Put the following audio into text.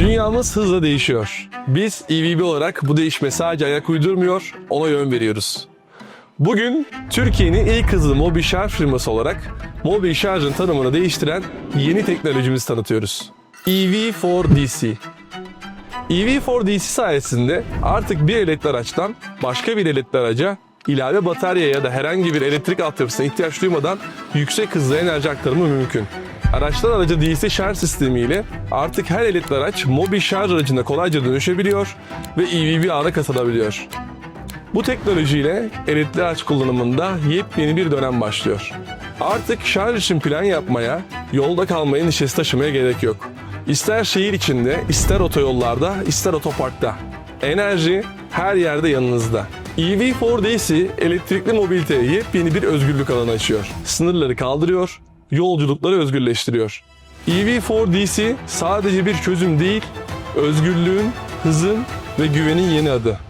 Dünyamız hızla değişiyor. Biz EVB olarak bu değişme sadece ayak uydurmuyor, ona yön veriyoruz. Bugün Türkiye'nin ilk hızlı mobil şarj firması olarak mobil şarjın tanımını değiştiren yeni teknolojimizi tanıtıyoruz. E EV4DC. EV4DC sayesinde artık bir elektrikli araçtan başka bir elektrikli araca ilave batarya ya da herhangi bir elektrik altyapısına ihtiyaç duymadan yüksek hızlı enerji aktarımı mümkün. Araçtan araca DC şarj sistemiyle artık her elektrikli araç mobil şarj aracına kolayca dönüşebiliyor ve EVB ağına katılabiliyor. Bu teknolojiyle elektrikli araç kullanımında yepyeni bir dönem başlıyor. Artık şarj için plan yapmaya, yolda kalmaya endişesi taşımaya gerek yok. İster şehir içinde, ister otoyollarda, ister otoparkta. Enerji her yerde yanınızda. E EV4DC elektrikli mobiliteye yepyeni bir özgürlük alanı açıyor. sınırları kaldırıyor, yolculukları özgürleştiriyor. E EV4DC sadece bir çözüm değil, özgürlüğün, hızın ve güvenin yeni adı.